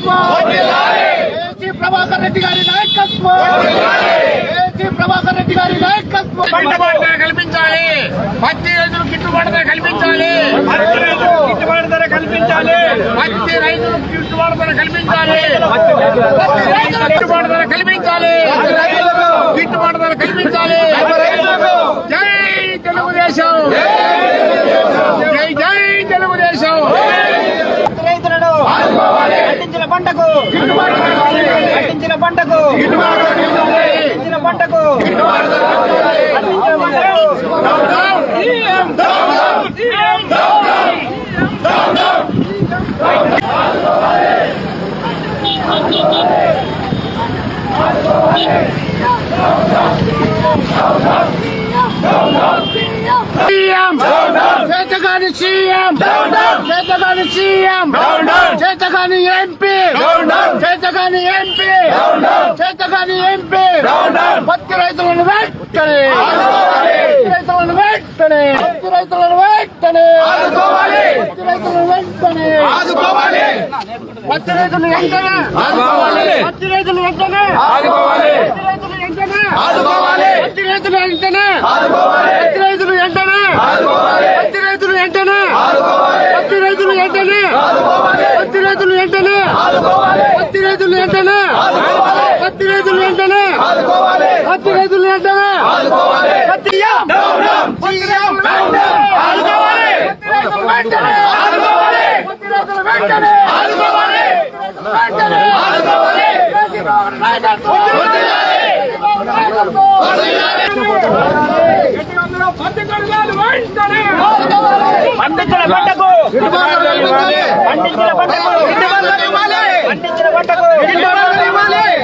నాయకత్వం ప్రభాకర్ రెడ్డి గారి నాయకత్వం. ప్రభాకర్ రెడ్డి గారి నాయకత్వం. గిట్టుబాటు ధర కల్పించాలి. పత్తి రైతులకు గిట్టుబాటు ధర కల్పించాలి. గిట్టుబాటు ధర కల్పించాలి. పత్తి రైతులకు గిట్టుబాటు ధర కల్పించాలి. పత్తి గిట్టుబాటు ధర కల్పించాలి. గిట్టుబాటు ధర కల్పించాలి. జై తెలుగుదేశం. జై జై తెలుగుదేశం. రైతులను పండించిన పంటకు. పంటకు. పంటకు పండించిన పంటకు సీఎం చేతగాని సీఎం చేతగాని సీఎం చేతగాని ఎంపీ చేతగాని ఎంపీ చేతగాని ఎంపీ పత్తి రైతులను వెంటనే పత్తి రైతులను వెంటనే పత్తి రైతులను వెంటనే పత్తి రైతులను వెంటనే పత్తి రైతులు వెంటనే పత్తి రైతులు వెంటనే పత్తి రైతులు వెంటనే పత్తి రైతులు వెంటనే పత్తి రైతులు వెంటనే పత్తి రైతులు వెంటనే పత్తి రైతులు వెంటనే పత్తి రైతులు వెంటనే పత్తి రైతులు వెంటనే పత్తి రైతులు వెంటనే పత్తి రైతులు వెంటనే పత్తి సీఎం సీఎం ఆదుకోవాలి పత్తి రైతులు వెంటనే ఆదుకోవాలి పత్తి రైతులు వెంటనే ఆదుకోవాలి వెంటనే ఆదుకోవాలి నాయకత్వం పండించిన పంటకు. పండించిన పంటకు. పండించిన పంటకు.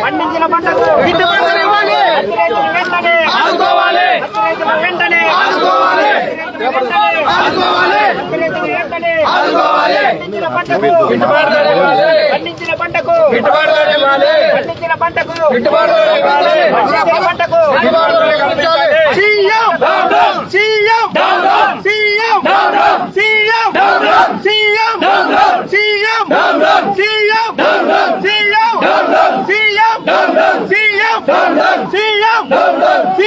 పండించిన పంటకు. వెంటనే పండించిన పంటకు పండించిన పంటకు పండించిన పంటకు పండించిన పంటకు CM CM CM CM CM CM CM CM CM CM No!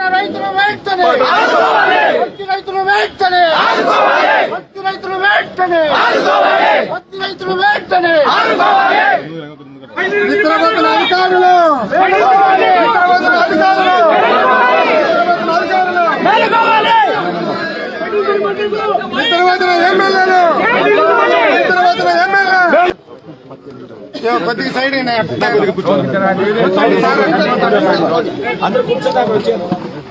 వచ్చిన రైతులు వెంటనే! పత్తి రైతులు వెంటనే! పత్తి రైతులు వెంటనే! పత్తి రైతులు వెంటనే! మిత్రబద్ధుల అధికారులు! మిత్రబద్ధుల అధికారులు మిత్రబద్ధుల ఎమ్మెల్యేలు! మిత్రబద్ధుల ఎమ్మెల్యే! కొద్దిగా సైడ్ అయినా కూర్చోదాకా వచ్చాను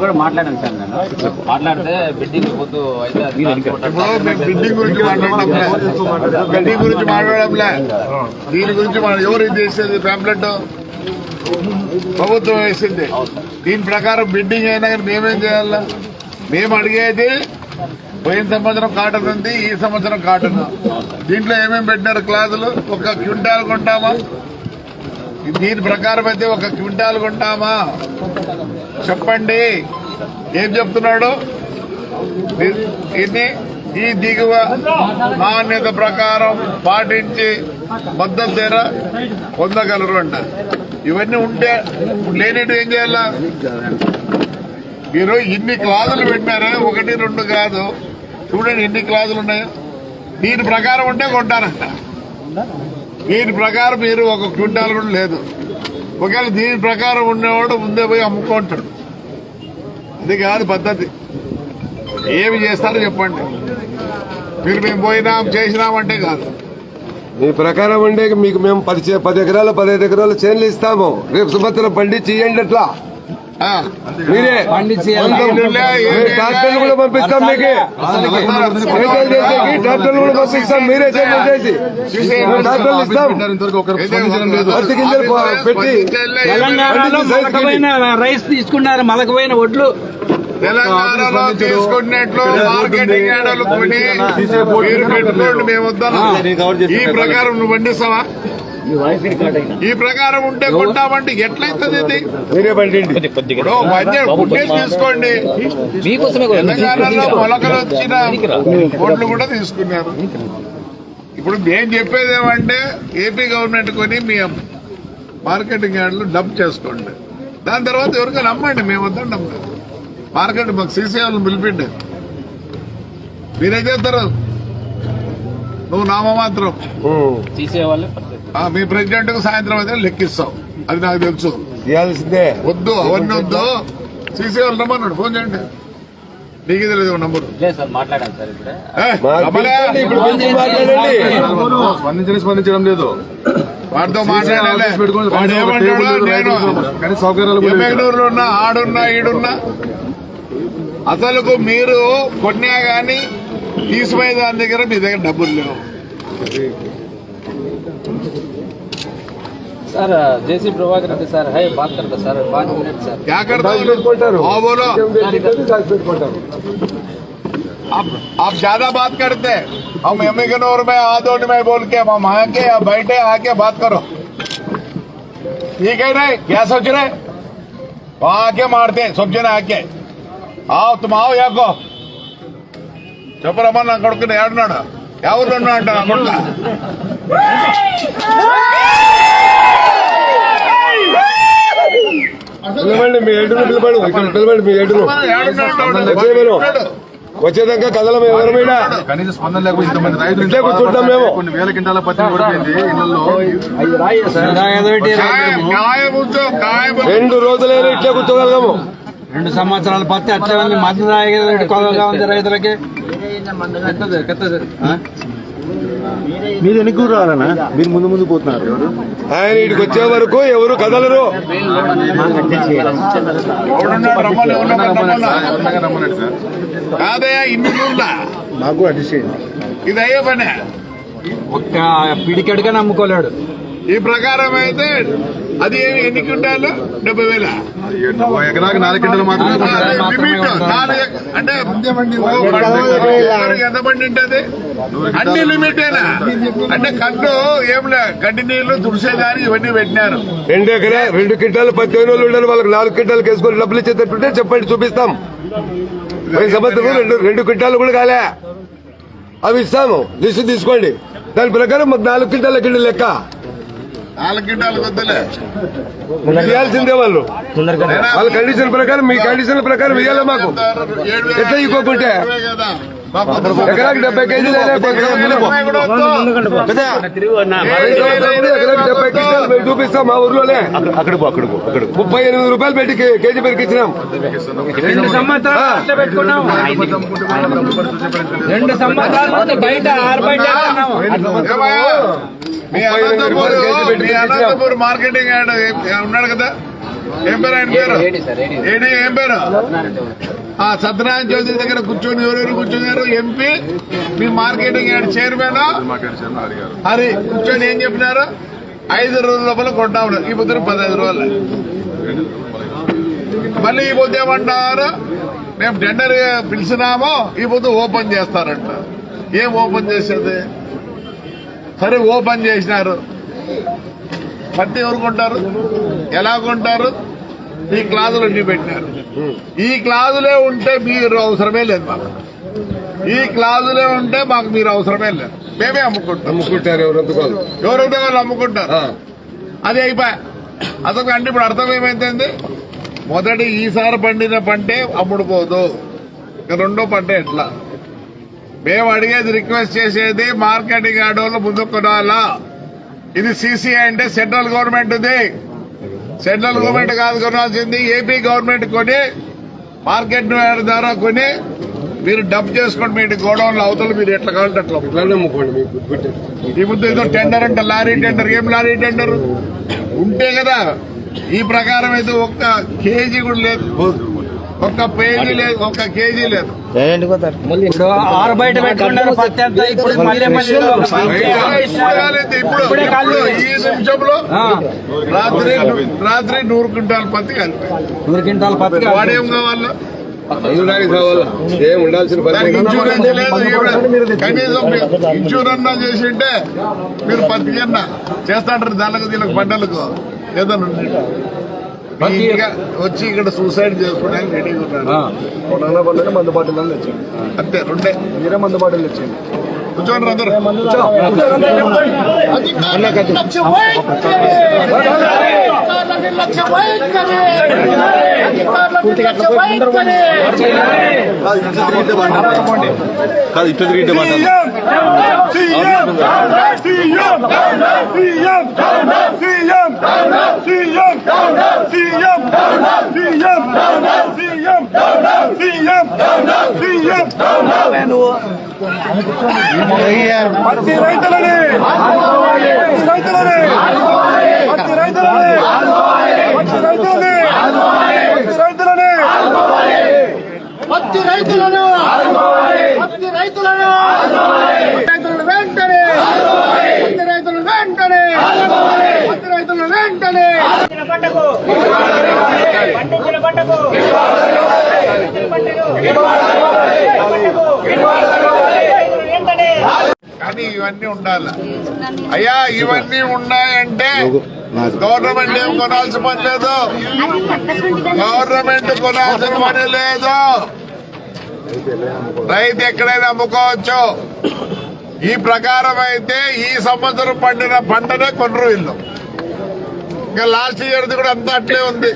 కూడా మాట్లాడాను సార్ నేను. మాట్లాడితే బిడ్డింగ్ పొద్దు అయితే బిల్డింగ్ గురించి మాట్లాడడంలే బిల్డింగ్ గురించి మాట్లాడడంలే దీని గురించి మనం ఎవరు ఇది చేసేది? ప్యాంప్లెట్ ప్రభుత్వం వేసింది. దీని ప్రకారం బిడ్డింగ్ అయినా కానీ మేమేం చేయాలా? మేము అడిగేది పోయిన సంవత్సరం కాటన్ ఉంది ఈ సంవత్సరం కాటన్. దీంట్లో ఏమేమి పెట్టినారు క్లాసులు? ఒక క్వింటాల్ కొంటామా? దీని ప్రకారం అయితే ఒక క్వింటాల్ కొంటామా? చెప్పండి. ఏం చెప్తున్నాడు? ఇది ఈ దిగువ నాణ్యత ప్రకారం పాటించి మద్దతు ధర పొందగలరు అంట. ఇవన్నీ ఉంటే లేనిటి ఏం చేయాలా? మీరు ఇన్ని క్లాజులు పెట్టినారా? ఒకటి రెండు కాదు. చూడండి ఎన్ని క్లాజులు ఉన్నాయో. దీని ప్రకారం ఉంటే కొంటారంట. దీని ప్రకారం మీరు ఒక క్వింటాల్ కూడా లేదు. ఒకవేళ దీని ప్రకారం ఉండేవాడు ముందే పోయి అమ్ముకుంటాడు. అది కాదు పద్ధతి. ఏమి చేస్తారో చెప్పండి. మీరు మేము పోయినాం చేసినామంటే కాదు. మీ ప్రకారం ఉండే మీకు మేము పది చే- పది ఎకరాలు పదిహేను ఎకరాలు చేన్లు ఇస్తాము. రేపు సంవత్సరం పండించి ఇవ్వండి అట్లా. మీరే. మేము ట్రాక్టర్లు కూడా పంపిస్తాం మీకు. ట్రాక్టర్లు కూడా పంపిస్తాం మీరే చేసి. మేము ట్రాక్టర్లు ఇస్తాం. పత్తి గింజలు ప- పెట్టి తెలంగాణలో మలకమైన రైస్ తీసుకున్నారు మలకమైన వడ్లు తెలంగాణలో తీసుకున్నట్లు మార్కెటింగ్ యార్డులు కొని మీరు పెట్టుకోండి మేము వద్దాం. ఈ ప్రకారం నువ్వు పండిస్తావా? ఈ ప్రకారం ఉంటే కొంటామంటే ఎట్లయితుంది ఇది? ఇప్పుడు తీసుకోండి. తెలంగాణలో మొలకలు వచ్చిన ఓట్లు కూడా తీసుకున్నారు. ఇప్పుడు నేను చెప్పేది ఏమంటే ఏపీ గవర్నమెంట్ కొని మీ మార్కెటింగ్ యార్డులు డబ్ చేసుకోండి. దాని తర్వాత ఎవరికైనా అమ్మండి మేము వద్దండి అమ్మ మార్కెట్ మాకు సీసీ వాళ్ళని పిలిపిండి. మీరేం చేస్తారు? నువ్వు నామ మాత్రం. తీసేవాళ్ళే మీ ప్రెసిడెంట్కు సాయంత్రం అయితే లెక్కిస్తావు అది నాకు తెలుసు. ఇవ్వాల్సిందే. వద్దు అవన్నీ వద్దు. సీసీ వాళ్ళు రమ్మన్నాడు ఫోన్ చేయండి. నీకు తెలియదు నంబర్. స్పందించని స్పందించడం లేదు. వాడితో మాట్లాడాలి. వాడు ఏమంటాడో నేను కానీ సౌకర్యాలు కూడా లేవు. ఎమ్మెగనూరులో ఉన్నా ఆడున్నా ఈడున్నా అసలుకు మీరు కొన్నా గాని తీసిపోయే దాని దగ్గర మీ దగ్గర డబ్బులు లేవు. सर जैसी प्रभाकर रेड्डी सर है बात करते सर पाँच मिनट सर क्या करते డబ్బులు हो పెట్టుకుంటారు हाँ, बोलो పెట్టుకుంటారు आप आप ज्यादा बात करते हैं। हम एमेगनूर में आदोट में बोल के हम आके या बैठे आके बात करो ठीक है नहीं क्या सोच रहे वहां आके मारते हैं सब जने आके आओ तुम आओ याको చెప్పరమ్మా నా కొడుకుని ఏడున్నాడు ఎవరు ఉన్నాడు నా కొడుకు పిలవండి మీ ఎడ్డును పిలవండి ఇక్కడ పిలవండి మీ ఎడ్డును ఏడున్నాడు వచ్చేదాకా కదలం ఎవరు మీద కనీస స్పందన లేకపోతే ఇంతమంది రైతులు ఇట్లే కూర్చుంటాం మేము. కొన్ని వేల కింటాల పత్తి ఇళ్ళలో. రెండు రోజులైనా ఇట్లే కూర్చోగలము రెండు సంవత్సరాల పత్తి అట్లే ఉంది. ఉంది రైతులకి? మీరు వెనక్కి రావాలనా? మీరు ముందు ముందు పోతున్నారు. ఆయన ఇటుకు వచ్చే వరకు ఎవరు కదలరు. ఇన్ని మాకు అడ్జస్ట్ చేయండి. ఇది అయ్యే పనే. ఒక్క పిడికెడుగా నమ్ముకోలేడు. ఈ ప్రకారం అయితే అది ఏమి ఎన్ని క్వింటాలు డెబ్బై వేల. ఎకరాకి నాలుగు కింటాలు మాత్రమే అంటే ఎంత బండి ఉంటుంది? అన్ని లిమిటేనా? అంటే కట్టు ఏం లే గడ్డి నీళ్ళు తుడిసేదానికి ఇవన్నీ పెట్టినారు. రెండు ఎకరా రెండు క్వింటాలు అయిన వాళ్ళు ఉండాలి వాళ్ళకి నాలుగు క్వింటాలు వేసుకొని డబ్బులు ఇచ్చేటట్టుంటే చెప్పండి చూపిస్తాం. సంవత్సరం రెండు రెండు క్వింటాలు కూడా కాలే. అవి ఇస్తాము. లిస్టు తీసుకోండి. దాని ప్రకారం మాకు నాలుగు క్వింటాల కింద లెక్క. నాలుగు క్వింటాలు వద్దులే. ఇవ్వాల్సిందే వాళ్ళు. వాళ్ళ కండిషన్ ప్రకారం మీ కండిషన్ ప్రకారం ఇవ్వాలి మాకు. ఎట్లా ఇవ్వకుంటే? ఎకరాకి డెబ్బై కేజీలు డెబ్బై మేము చూపిస్తాం మా ఊర్లోనే. అక్కడ అక్కడ అక్కడ ముప్పై ఎనిమిది రూపాయలు పెట్టి కేజీ పెరికి ఇచ్చినాం. రెండు సంవత్సరాలు బయట మార్కెటింగ్ ఉన్నాడు కదా? ఏం పేరు ఆయన పేరు? ఏడీ ఏం పేరు? ఆ సత్యనారాయణ చౌదరి దగ్గర కూర్చొని ఎవరెవరు కూర్చున్నారు? ఎంపీ మీ మార్కెటింగ్ యాడ్ చైర్మన్ హరి కూర్చొని ఏం చెప్పినారు? ఐదు రోజుల లోపల కొంటాం ఈ పొద్దున పదహైదు రోజులు. మళ్ళీ ఈ పొద్దు ఏమంటారు? మేము టెండర్ పిలిచినామో ఈ పొద్దు ఓపెన్ చేస్తారంట. ఏం ఓపెన్ చేసేది? సరే ఓపెన్ చేసినారు. పత్తి ఎవరు కొంటారు? ఎలా కొంటారు? ఈ క్లాజులు అన్ని పెట్టినారు. ఈ క్లాజులే ఉంటే మీరు అవసరమే లేదు మాకు. ఈ క్లాజులే ఉంటే మాకు మీరు అవసరమే లేదు. మేమే అమ్ముకుంటాం. అమ్ముకుంటారు ఎవరంత కాదు ఎవరైతే వాళ్ళు అమ్ముకుంటారు. అది అయిపోయా. అసలు అంటే ఇప్పుడు అర్థం ఏమైంది మొదటి ఈసారి పండిన పంటే అమ్ముడుపోదు ఇక రెండో పంట ఎట్లా? మేము అడిగేది రిక్వెస్ట్ చేసేది మార్కెటింగ్ ఆడోళ్ళు ముందు కొనాలా? ఇది సీసీఐ అంటే సెంట్రల్ గవర్నమెంట్ ఉంది. సెంట్రల్ గవర్నమెంట్ కాదు కొనాల్సింది. ఏపీ గవర్నమెంట్ కొని మార్కెట్ ద్వారా కొని మీరు డబ్ చేసుకోండి మీ గోడౌన్లో అవతల మీరు ఎట్లా కావాలంటే అట్లా. ఈ ముందు ఏదో టెండర్ అంటే లారీ టెండర్ ఏం లారీ టెండర్? ఉంటే కదా ఈ ప్రకారం అయితే ఒక్క కేజీ కూడా లేదు. ఒక్క పేజీ లేదు ఒక్క కేజీ లేదు. ఇప్పుడు ఆరు బయట పెట్టుకున్నారు ఇప్పుడు ఈ నిమిషంలో రాత్రి రాత్రి నూరు క్వింటాల పత్తి కలిపి నూరు క్వింటాల పత్తి. వాడేం కావాలా? ఏం ఉండాల్సిన కనీసం చేసింటే మీరు పత్తి కన్నా చేస్తాంటారు దానికి దీనికి పంటలకు ఏదన్నా వచ్చి ఇక్కడ సూసైడ్ చేసుకోవడానికి రెడీగా ఉన్నారు ఆ. మందు బాటిల్ తెచ్చింది అంతే రెండే. మీరే మందు బాటిల్ తెచ్చింది కూర్చోండి అందరూ కాదు. ఇటు తిరిగి పత్తి రైతులని! పత్తి రైతులని! పత్తి రైతులని! పత్తి రైతులని! పత్తి రైతులని! పత్తి రైతులను! పత్తి రైతులను! రైతులను వెంటనే! పత్తి రైతులను వెంటనే! పత్తి రైతులను వెంటనే! పంటకు! పండించిన పంటకు! వెంటనే కానీ ఇవన్నీ ఉండాలి. అయ్యా ఇవన్నీ ఉన్నాయంటే గవర్నమెంట్ ఏం కొనాల్సిన పని లేదు? గవర్నమెంట్ కొనాల్సిన పని లేదు. రైతు ఎక్కడైనా అమ్ముకోవచ్చు. ఈ ప్రకారం అయితే ఈ సంవత్సరం పండిన పంటనే కొనరు వీళ్ళు. ఇంకా లాస్ట్ ఇయర్ది కూడా అంతా అట్లే ఉంది.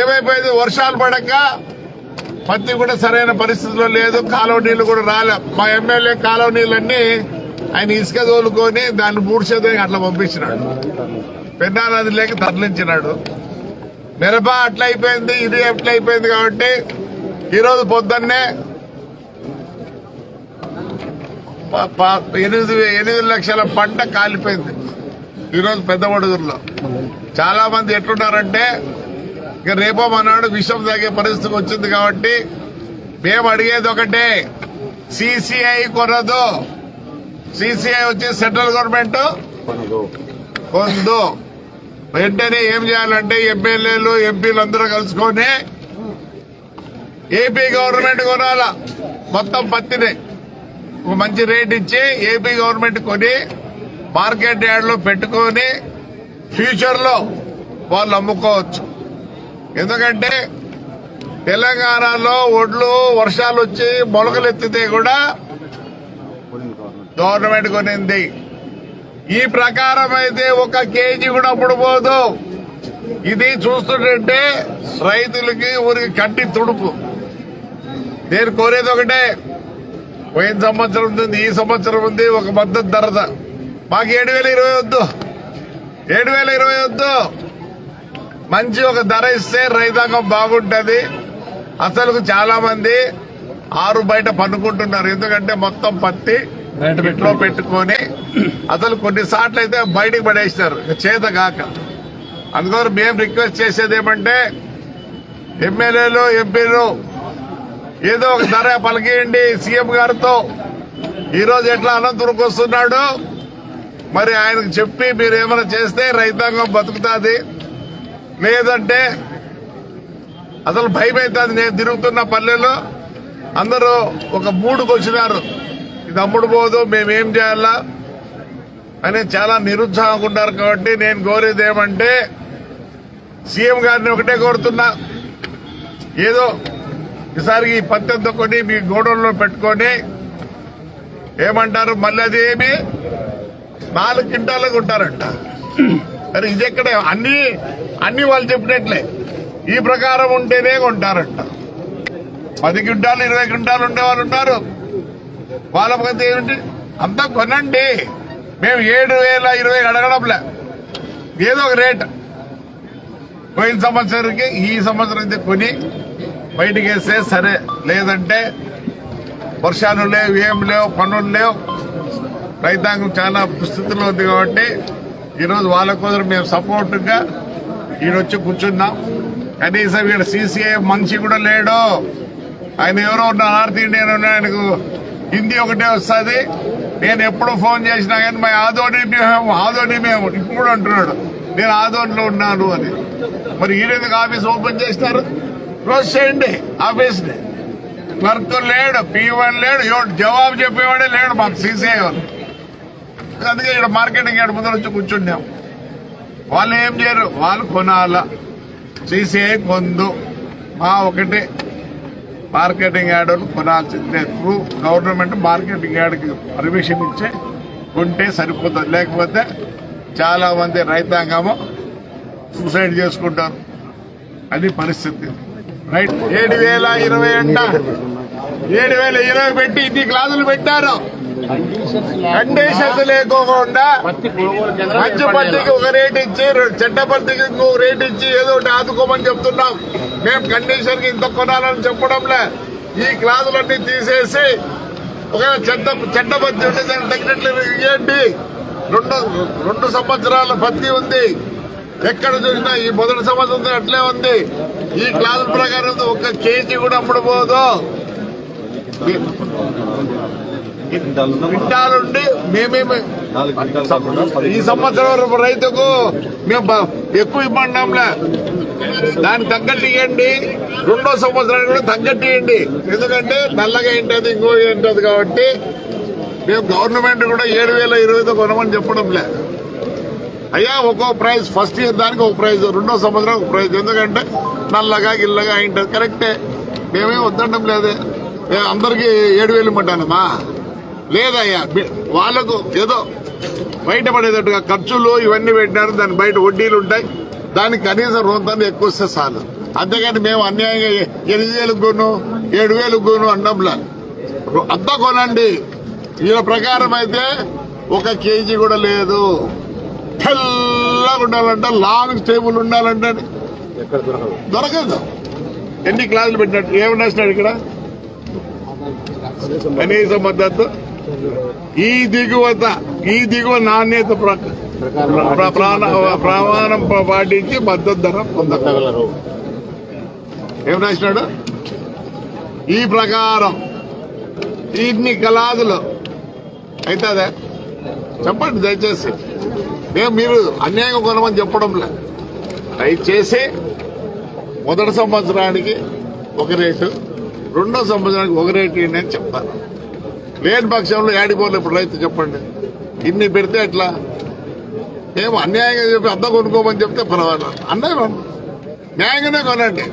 ఏమైపోయింది? వర్షాలు పడక పత్తి కూడా సరైన పరిస్థితిలో లేదు కాలువ నీళ్ళు కూడా రాలే. మా ఎమ్మెల్యే కాలువ నీళ్ళన్నీ ఆయన ఇసుక తోలుకొని దాన్ని మూడ్చేదే అట్లా పంపించినాడు. పెన్నానది లేక తరలించినాడు. మిరప అట్లా అయిపోయింది ఇది అట్లా అయిపోయింది కాబట్టి ఈరోజు పొద్దున్నే ఎనిమిది ఎనిమిది లక్షల పంట కాలిపోయింది. ఈరోజు పెద్ద వడుగురులో చాలా మంది ఎట్లున్నారంటే ఇక రేపో మనాడు విషం తాగే పరిస్థితి వచ్చింది కాబట్టి మేము అడిగేది ఒకటే సిసిఐ కొనదు. సిసిఐ వచ్చి సెంట్రల్ గవర్నమెంట్ కొందు వెంటనే ఏం చేయాలంటే ఎమ్మెల్యేలు ఎంపీలు అందరూ కలుసుకొని ఏపీ గవర్నమెంట్ కొనాల? మొత్తం పత్తిని. ఒక మంచి రేట్ ఇచ్చి ఏపీ గవర్నమెంట్ కొని మార్కెట్ యార్డ్లో పెట్టుకొని ఫ్యూచర్లో వాళ్ళు అమ్ముకోవచ్చు. ఎందుకంటే తెలంగాణలో ఒడ్లు వర్షాలు వచ్చి మొలకలు ఎత్తితే కూడా గవర్నమెంట్ కొనింది. ఈ ప్రకారం అయితే ఒక కేజీ కూడా అమ్ముడుపోదు ఇది చూస్తుంటే రైతులకి ఊరికి కంటి తుడుపు. నేను కోరేది ఒకటే పోయిన సంవత్సరం ఉంది ఈ సంవత్సరం ఉంది ఒక మద్దతు ధరద. మాకు ఏడు వేల ఇరవై వద్దు. ఏడు వేల ఇరవై వద్దు. మంచి ఒక ధర ఇస్తే రైతాంగం బాగుంటది. అసలు చాలా మంది ఆరు బయట పన్నుకుంటున్నారు ఎందుకంటే మొత్తం పత్తి ఇంట్లో పెట్టుకొని. అసలు కొన్నిసార్లు అయితే బయటికి పడేసినారు. చేత కాక. అందుకోసం మేము రిక్వెస్ట్ చేసేది ఏమంటే ఎమ్మెల్యేలు ఎంపీలు ఏదో ఒక ధర పలికేయండి సీఎం గారితో. ఈ రోజు ఎట్లా అనంతపురంకి వస్తున్నాడు? మరి ఆయనకు చెప్పి మీరు ఏమైనా చేస్తే రైతాంగం బతుకుతాది. లేదంటే అసలు భయం అవుతుంది నేను తిరుగుతున్న పల్లెలో అందరూ ఒక మూడుకు వచ్చినారు ఇది అమ్ముడు పోదు మేమేం చేయాలా? అని చాలా నిరుత్సాహంగా ఉన్నారు కాబట్టి నేను కోరేది ఏమంటే సీఎం గారిని ఒకటే కోరుతున్నా. ఏదో ఈసారి ఈ పత్తి కొని మీ గోడౌన్లో పెట్టుకొని ఏమంటారు? మళ్ళీ అది ఏమి నాలుగు క్వింటాలకు ఉంటారంట. మరి ఇది ఎక్కడ? అన్ని అన్ని వాళ్ళు చెప్పినట్లే. ఈ ప్రకారం ఉంటేనే కొంటారంట. పది క్వింటాలు ఇరవై క్వింటాలు ఉండేవాళ్ళు ఉన్నారు వాళ్ళ పద్ధతి ఏమిటి? అంతా కొనండి. మేము ఏడు వేల ఇరవై అడగడంలే ఏదో ఒక రేట్. పోయిన సంవత్సరానికి ఈ సంవత్సరం అయితే కొని బయటికి వేస్తే సరే. లేదంటే వర్షాలు లేవు ఏం లేవు పనులు లేవు. రైతాంగం చాలా స్థితిలో ఉంది కాబట్టి ఈరోజు వాళ్ళ కోసం మేము సపోర్ట్గా ఈడొచ్చి కూర్చున్నాం. కనీసం ఈడ సీసీఐ మనిషి కూడా లేడు. ఆయన ఎవరో ఉన్న నార్త్ ఇండియన్ ఉన్న ఆయనకు హిందీ ఒకటే వస్తుంది. నేను ఎప్పుడు ఫోన్ చేసినా కానీ మా ఆదోని మేము ఆదోని మేము. ఇప్పుడు అంటున్నాడు నేను ఆదోనిలో ఉన్నాను అని. మరి ఈయనెందుకు ఆఫీస్ ఓపెన్ చేసినారు క్లోజ్ చేయండి ఆఫీస్ని. క్లర్క్ లేడు పీవన్ లేడు ఎవడు జవాబు చెప్పేవాడే లేడు మాకు సీసీఐ వాళ్ళు. అందుకే ఇక్కడ మార్కెటింగ్ యార్డ్ ముందర వచ్చి కూర్చున్నాం. వాళ్ళు ఏం చేయరు వాళ్ళు కొనాల. తీసే కొందు మా ఒకటి మార్కెటింగ్ యార్డ్ కొనాల్సిందే. త్రూ గవర్నమెంట్ మార్కెటింగ్ యార్డ్కి పర్మిషన్ ఇచ్చి కొంటే సరిపోతుంది. లేకపోతే చాలామంది రైతాంగము సూసైడ్ చేసుకుంటారు. అది పరిస్థితి. రైట్. ఏడు వేల ఇరవై అంట. ఏడు వేల ఇరవై పెట్టి ఇన్ని క్లాసులు పెట్టారు. కండిషన్స్ లేకోకుండా మంచి పత్తికి ఒక రేట్ ఇచ్చి చెడ్డ పత్తికి ఇంకొక రేట్ ఇచ్చి ఏదో ఒకటి ఆదుకోమని చెప్తున్నాం. మేము కండిషన్కి ఇంత కొనాలని చెప్పడంలే. ఈ క్లాసులన్నీ తీసేసి ఒక చెడ్డ చెడ్డ పత్తి ఉంటే దానికి తగినట్లు ఇవ్వండి రెండు రెండు సంవత్సరాల పత్తి ఉంది. ఎక్కడ చూసినా ఈ మొదటి సంవత్సరం అట్లే ఉంది. ఈ క్లాసుల ప్రకారం ఒక కేజీ కూడా అమ్ముడుపోదు క్వింటాలుండి మేమేమి ఈ సంవత్సరం రైతుకు మేము ఎక్కువ ఇవ్వడంలే దానికి తగ్గట్టు ఇవ్వండి రెండో సంవత్సరానికి కూడా తగ్గట్టు ఇవ్వండి ఎందుకంటే నల్లగా ఏంటది ఇంకో ఏంటది కాబట్టి మేము గవర్నమెంట్ కూడా ఏడు వేల ఇరవైతో కొనమని చెప్పడం లే అయ్యా ఒక్కో ప్రైజ్ ఫస్ట్ ఇయర్ దానికి ఒక ప్రైజ్ రెండో సంవత్సరం ఒక ప్రైజ్. ఎందుకంటే నల్లగా గిల్లగా అయింటది కరెక్టే. మేమేం వద్దండం లేదే. అందరికి ఏడు వేలు ఇమ్మంటానమ్మా. లేదయ్యా వాళ్ళకు ఏదో బయటపడేటట్టుగా ఖర్చులు ఇవన్నీ పెట్టినారు దాని బయట వడ్డీలు ఉంటాయి దానికి కనీసం రొంతాన్ని ఎక్కువ వస్తే చాలు. అంతేగాని మేము అన్యాయంగా ఎనిమిది వేలకు కొను ఏడు వేలకు కొను రొ- అంతా కొనండి. వీళ్ళ ప్రకారం అయితే ఒక కేజీ కూడా లేదు. తెల్లగా ఉండాలంటే లాంగ్ స్టేబుల్ ఉండాలంటే దొరకదు. ఎన్ని క్లాసులు పెట్టినట్టు ఏమన్నా ఇక్కడ? కనీస మద్దతు. ఈ దిగువత ఈ దిగువ నాణ్యత ప్ర- ప్రాణ- ప్రమాణం పాటించి మద్దతు ధర పొందగలరు. ఏం రాసినాడు? ఈ ప్రకారం ఇన్ని కళాదులు అవుతుందా చెప్పండి దయచేసి. మేము మీరు అన్యాయంగా కొనమని చెప్పడంలే. దయచేసి మొదటి సంవత్సరానికి ఒక రేటు. రెండో సంవత్సరానికి ఒక రేటు అని చెప్తాను లేని పక్షంలో ఏడిపోలే ఇప్పుడు రైతు చెప్పండి. ఇన్ని పెడితే ఎట్లా? మేము అన్యాయంగా చెప్పి అద్దం కొనుక్కోమని చెప్తే పర్వాలేదు. అన్యాయం న్యాయంగానే కొనండి.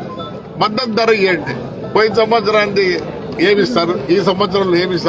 మద్దతు ధర ఇవ్వండి. పోయిన సంవత్సరానికి ఏమిస్తారు? ఈ సంవత్సరంలో ఏమిస్తారు?